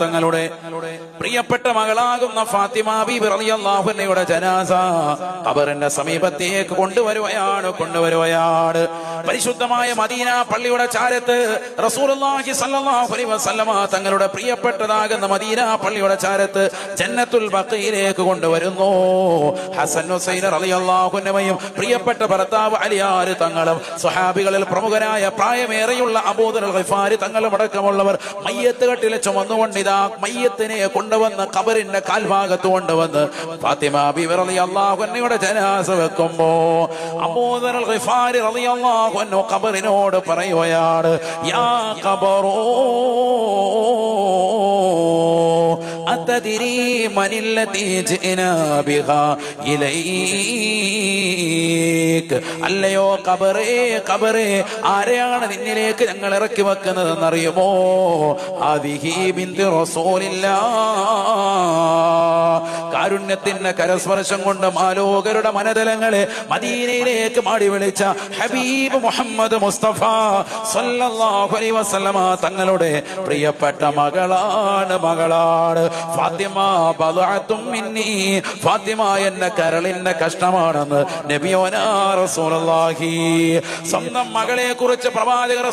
തങ്ങളുടെ പ്രിയപ്പെട്ട മകളാകുന്ന ഫാത്തിമ ബീബി റളിയല്ലാഹു അൻഹയുടെ ജനാസ ഖബറിന്റെ സമീപത്തേക്ക് കൊണ്ടുവരുവയാണ് കൊണ്ടുവരുവയാണ് പരിശുദ്ധമായ മദീന പള്ളിയുടെ ചാരത്ത് റസൂലുള്ളാഹി സല്ലല്ലാഹു അലൈഹി വസല്ലമ തങ്ങളുടെ പ്രിയപ്പെട്ടതാകുന്ന മദീന പള്ളിയുടെ ചാരത്ത് ജന്നത്തുൽ ബക്കയിലേക്ക് കൊണ്ടുവരുന്നു. ഹസൻ ഹുസൈൻ റളിയല്ലാഹു അൻഹയും പ്രിയപ്പെട്ട ഭർത്താവ് അലിയാർ തങ്ങളും സ്വഹാബികളിൽ പ്രമുഖരായ പ്രായമേറെയുള്ള അബൂദർ തങ്ങളും അടക്കമുള്ളവർ മയ്യത്ത് കെട്ടിലെ ചുമന്നുകൊണ്ട് ഇതാ മയ്യത്തിനെ കൊണ്ടുവന്ന് കബറിന്റെ കാൽഭാഗത്ത് കൊണ്ടുവന്ന് ഫാത്തിമ ബിബി റളിയല്ലാഹു അൻഹയുടെ ജനാസ വെക്കുമ്പോ അബൂദർ ഗിഫാരി റളിയല്ലാഹു അൻഹു ഖബറിനോട് പറയുകയാണ് യാ ഖബറോ أتدري من التي جئنا بها നിന്നിലേക്ക്. അല്ലയോ കബറേ കബറേ ആരെയാണ് നിന്നിലേക്ക് ഞങ്ങൾ ഇറക്കി വെക്കുന്നതെന്ന് അറിയുമോ കാരുണ്യത്തിന്റെ കരസ്പർശം കൊണ്ട് മാലോകരുടെ മനതലങ്ങളെ മദീനയിലേക്ക് മാടി വിളിച്ച ഹബീബ് മുഹമ്മദ് മുസ്തഫ സല്ലല്ലാഹു അലൈഹി തങ്ങളുടെ പ്രിയപ്പെട്ട മകളാണ് മകളാണ്. ഫാത്തിമ മിന്നി. ഫാത്തിമ എന്ന കരളിന്റെ കഷ്ടമാണെന്ന് നബിയോനാ സ്വന്തം മകളെ കുറിച്ച് പ്രവാചകർ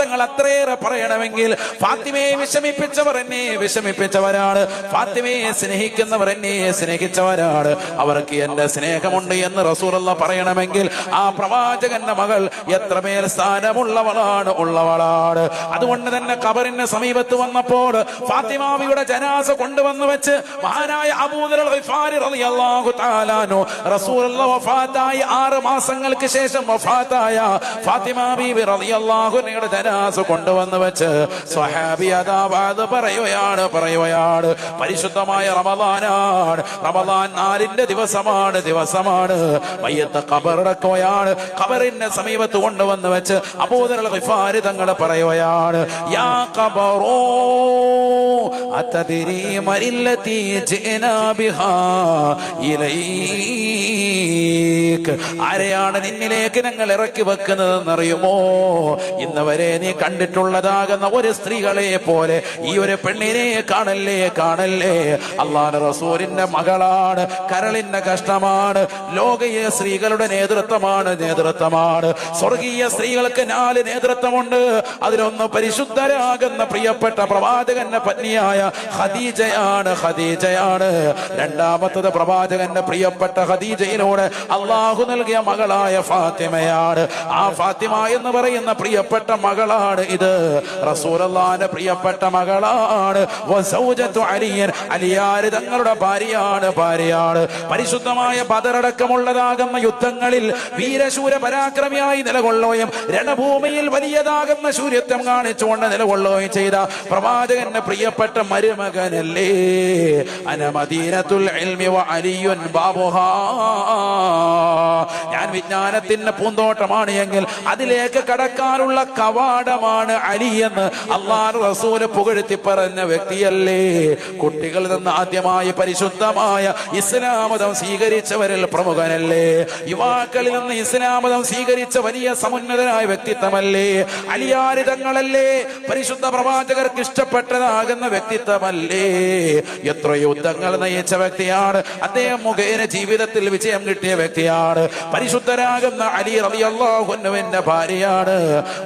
തങ്ങൾ അത്രയേറെ പറയണമെങ്കിൽ ഫാത്തിമയെ വിഷമിപ്പിച്ചവർ എന്നെ വിഷമിപ്പിച്ചവരാണ്. ഫാത്തിമയെ സ്നേഹിക്കുന്നവർ എന്നെ സ്നേഹിച്ചവരാണ്. അവർക്ക് എന്റെ സ്നേഹമുണ്ട് എന്ന് റസൂലുള്ള പറയണമെങ്കിൽ ആ പ്രവാചകന്റെ മകൾ എത്രമേൽ സ്ഥാനമുള്ളവളാണ് ഉള്ളവളാണ്. അതുകൊണ്ട് തന്നെ കബറിന് സമീപത്ത് വന്നപ്പോൾ ഫാത്തിമാവിയുടെ ജനാസ കൊണ്ടുവന്ന് വെച്ച് മഹാനായ അബൂദർ റസൂലുള്ള വഫാത്തായി ആറ് മാസങ്ങൾക്ക് ശേഷം വഫാത്തായ ഫാത്തിമ ബീബി റളിയല്ലാഹു അൻഹയുടെ ജനാസ കൊണ്ടുവന്ന് വെച്ച് സ്വഹാബി അതാ പറയുകയാണ് പറയുകയാണ്. പരിശുദ്ധമായ റമദാനാണ്. റമദാൻ നാലിന്റെ ദിവസമാണ് ദിവസമാണ്. മയ്യത്ത് കബറടക്കുകയാണ് കബറിന്റെ സമീപത്ത് കൊണ്ടുവന്ന് വെച്ച് അബൂദർ ഗിഫാരി തങ്ങൾ പറയുകയാണ് യാ കബറോ അത്തദിരി മരില്ലത്തി ജിനാ ബിഹാ ഇലൈക്ക് ആരെയാണ് നിന്നിലേക്ക് ഞങ്ങൾ ഇറക്കി വെക്കുന്നതെന്ന് അറിയുമോ ഇന്ന് വരെ നീ കണ്ടിട്ടുള്ളതാകുന്ന ഒരു സ്ത്രീകളെ പോലെ ഈ ഒരു പെണ്ണിനെ കാണല്ലേ കാണല്ലേ? അള്ളാഹ് റസൂലിന്റെ മകളാണ് കരളിന്റെ കഷ്ടമാണ് ലോകീയ സ്ത്രീകളുടെ നേതൃത്വമാണ് നേതൃത്വമാണ്. സ്വർഗീയ സ്ത്രീകൾക്ക് നാല് നേതൃത്വമുണ്ട്. അതിലൊന്ന് പരിശുദ്ധരാകുന്ന പ്രിയപ്പെട്ട പ്രവാചകന്റെ പത്നിയായ ഹദീജയാണ് ഹദീജയാണ് രണ്ടാമത്തത് പ്രവാചകന്റെ പ്രിയപ്പെട്ട ഹദീജയിലൂടെ അള്ളാഹു നൽകിയ മകളായ ഫാത്തിമയാണ്. ആ ഫാത്തിമ എന്ന് പറയുന്ന പ്രിയപ്പെട്ട മകളാണ് ഇത്. റസൂലല്ലാന്റെ പ്രിയപ്പെട്ട മകളാണ്. അലിയൻ. അലിയാര് തങ്ങളുടെ ഭാര്യയാണ് ഭാര്യയാണ്. പരിശുദ്ധമായ ബദറടക്കമുള്ളതാകുന്ന യുദ്ധങ്ങളിൽ വീരശൂര പരാക്രമിയായി നിലകൊള്ളുകയും രണഭൂമിയിൽ വലിയതാകുന്ന ശൂര്യത്വം കാണിച്ചുകൊണ്ട് നിലകൊള്ളുകയും ചെയ്ത പ്രവാചകന്റെ പ്രിയപ്പെട്ട മരുമകനല്ലേ? അനമദീനത്തുൽ അലിയുൻ ബാബുഹാ. ഞാൻ വിജ്ഞാനത്തിന്റെ പൂന്തോട്ടമാണ് എങ്കിൽ അതിലേക്ക് കടക്കാനുള്ള കവാടമാണ് അലി എന്ന് അള്ളാഹ് റസൂൽ പുകഴ്ത്തി പറഞ്ഞ വ്യക്തിയല്ലേ. കുട്ടികളിൽ നിന്ന് ആദ്യമായി പരിശുദ്ധമായ ഇസ്ലാമതം സ്വീകരിച്ചവരിൽ പ്രമുഖനല്ലേ. യുവാക്കളിൽ നിന്ന് ഇസ്ലാമതം സ്വീകരിച്ച വലിയ സമുന്നതനായ വ്യക്തിത്വമല്ലേ. അലിയാരിതങ്ങളല്ലേ. പരിശുദ്ധ പ്രവാചകർക്ക് ഇഷ്ടപ്പെട്ടതാകുന്ന വ്യക്തിത്വമല്ലേ. എത്ര യുദ്ധങ്ങൾ നയിച്ച വ്യക്തിയാണ്. അദ്ദേഹം മുഖേന ജീവിതത്തിൽ വിജയം കിട്ടിയ വ്യക്തിയാണ്. പരിശുദ്ധരാകുന്ന അലി റളിയല്ലാഹുവിന്റെ ഭാര്യയാണ്.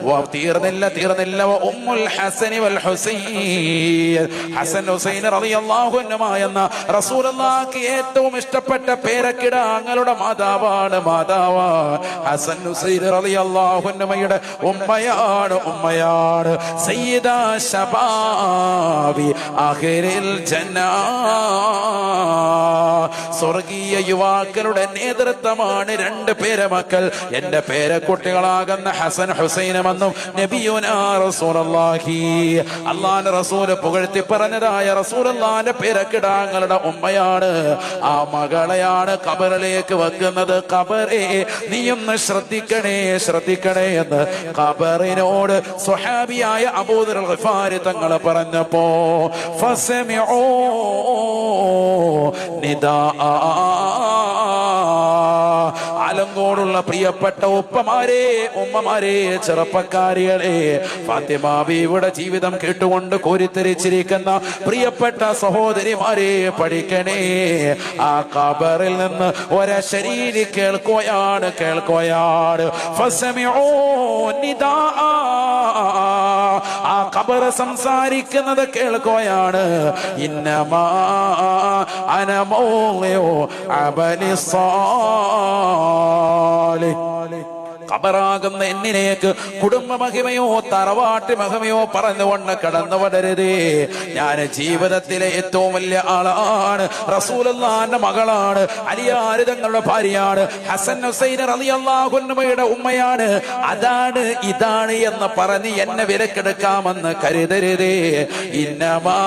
വ തീർന്നില്ല തീർന്നില്ല. ഉമ്മുൽ ഹസനി വൽ ഹുസൈൻ. ഹസൻ ഹുസൈൻ റളിയല്ലാഹു അൻഹുമാ എന്ന ഏറ്റവും ഇഷ്ടപ്പെട്ട പേരക്കിടാങ്ങളുടെ മാതാവാണ് മാതാവ ഹസൻ ഹുസൈൻ റളിയല്ലാഹു അള്ളാഹുനുമയുടെ ഉമ്മയാണ് ഉമ്മയാണ്. സയ്യിദ ശബാവി ആഖിരിൽ ജന്ന. സ്വർഗീയ യുവാക്കളുടെ നേതൃത്വമാണ് രണ്ട് പേരെ മക്കൾ. എന്റെ പേരക്കുട്ടികളാകുന്ന ഹസൻ ഹുസൈനുമെന്നും അള്ളാന്റെ റസൂൽ പുകഴ്ത്തി പറഞ്ഞതായ റസൂലുള്ളാന്റെ പേരക്കിടാങ്ങളുടെ ഉമ്മയാണ്. ആ മകളെയാണ് കബറിലേക്ക് വെക്കുന്നത്. കബറേ നീയൊന്ന് ശ്രദ്ധിക്കണേ ശ്രദ്ധിക്കണേ എന്ന് കബറിനോട് സ്വഹാബിയായ അബൂദർ ഗിഫാരി തങ്ങൾ പറഞ്ഞപ്പോ ഫസമിഊ നിദാ ആലങ്കോടുള്ള പ്രിയപ്പെട്ട ഉപ്പമാരെ ഉമ്മമാരെ ചെറുപ്പക്കാരികളെ ഫാത്തിമാവിയുടെ ജീവിതം കേട്ടുകൊണ്ട് കോരിത്തരിച്ചിരിക്കുന്ന പ്രിയപ്പെട്ട സഹോദരിമാരെ പഠിക്കണേ. ആ കബറിൽ നിന്ന് ഒരശരീരി കേൾക്കുകയാണ് കേൾക്കുകയാണ്. ആ കബറ് സംസാരിക്കുന്നത് കേൾക്കുകയാണ്. ഇന്നമാ അനമോളയോ അബലി കബറാകുന്ന എന്നിലേക്ക് കുടുംബ മഹിമയോ തറവാട്ടി മഹിമയോ പറഞ്ഞുകൊണ്ട് കടന്നു വരരുതേ. ഞാൻ ജീവിതത്തിലെ ഏറ്റവും വലിയ ആളാണ്. റസൂലുള്ളാന്റെ മകളാണ്. അലിയാര് തങ്ങളുടെ ഭാര്യയാണ്. ഹസൻ ഹുസൈൻ റളിയല്ലാഹുന്നമയുടെ ഉമ്മയാണ്. അതാണ് ഇതാണ് എന്ന് പറഞ്ഞ് എന്നെ വിലക്കെടുക്കാമെന്ന് കരുതരുതേ. ഇന്നമാ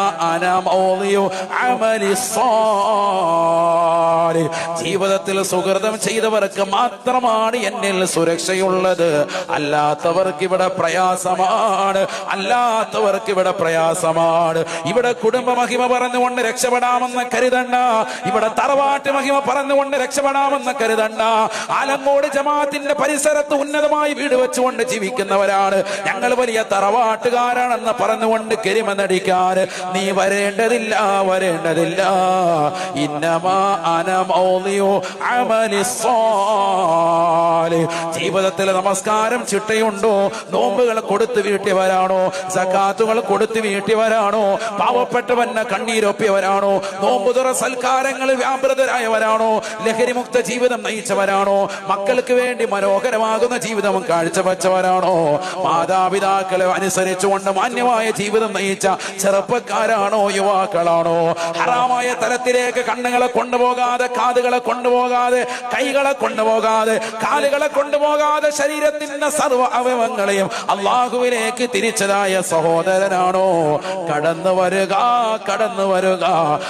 ജീവിതത്തിൽ സുഹൃതം ചെയ്തവർക്ക് മാത്രമാണ് എന്നിൽ സുരക്ഷയുള്ളത് അല്ലാത്തവർക്ക് ഇവിടെ പ്രയാസമാണ്. അല്ലാത്തവർക്ക് ഇവിടെ പ്രയാസമാണ്. ഇവിടെ കുടുംബ മഹിമ പറഞ്ഞുകൊണ്ട് രക്ഷപ്പെടാമെന്ന് കരുതണ്ട. ഇവിടെ തറവാട്ട് മഹിമ പറഞ്ഞുകൊണ്ട് രക്ഷപ്പെടാമെന്ന് കരുതണ്ട. ആലങ്കോട് ജമാഅത്തിന്റെ പരിസരത്ത് ഉന്നതമായി വീട് വെച്ചുകൊണ്ട് ജീവിക്കുന്നവരാണ്. ഞങ്ങൾ വലിയ തറവാട്ടുകാരാണെന്ന് പറഞ്ഞുകൊണ്ട് കരിമ നടിക്കാൻ നീ വരേണ്ടതില്ല വരേണ്ടതില്ല. ഇന്നമാ അനമൗലിയോ സ്വാലിഹ്. ജീവിതത്തിൽ നമസ്കാരം ചിട്ടയുണ്ടോ? നോമ്പുകൾ കൊടുത്ത് വീട്ടിയവരാണോ? സക്കാത്തുകൾ കൊടുത്ത് വീട്ടിയവരാണോ? പാവപ്പെട്ടവന് കണ്ണീരൊപ്പിയവരാണോ? നോമ്പുതുറ സൽക്കാരങ്ങളിൽ വ്യാപൃതരായവരാണോ? ലഹരിമുക്ത ജീവിതം നയിച്ചവരാണോ? മക്കൾക്ക് വേണ്ടി മനോഹരമാകുന്ന ജീവിതം കാഴ്ചവെച്ചവരാണോ? മാതാപിതാക്കളെ അനുസരിച്ചുകൊണ്ട് മാന്യമായ ജീവിതം നയിച്ച ചെറുപ്പക്കാരാണോ? യുവാക്കളാണോ? ഹറാമായ തലത്തിലേക്ക് കണ്ണുകളെ കൊണ്ടുപോകാതെ കാതുകളെ കൊണ്ടുപോകാതെ കൈകളെ കൊണ്ടുപോകാതെ കാലുകളെ കൊണ്ടുപോകാതെ ശരീരത്തിന്റെ സർവ അവയവങ്ങളെയും അള്ളാഹുവിലേക്ക് തിരിച്ചതായ സഹോദരനാണോ? കടന്നു വരിക കടന്നു വരിക.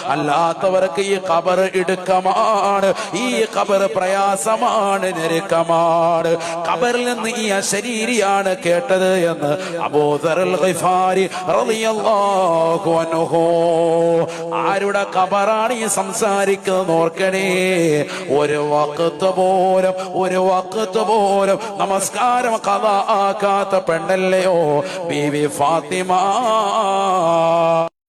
അല്ലാത്തവർക്ക് ഈ കബർ ഇടുക്കമാണ്. ഈ കബർ പ്രയാസമാണ് ഞെരുക്കമാണ്. കബറിൽ നിന്ന് ഈ അശരീരിയാണ് കേട്ടത് എന്ന് അൻഹു ആരുടെ കബറാണ് ഈ സംസാരിക്കുന്നത് ഓർക്കണേ? ഒരു വക്കത്ത് പോലും ഒരു വക്കത്ത് പോലും നമസ്കാരം കഥ ആക്കാത്ത പെണ്ണല്ലയോ? B V Fathima.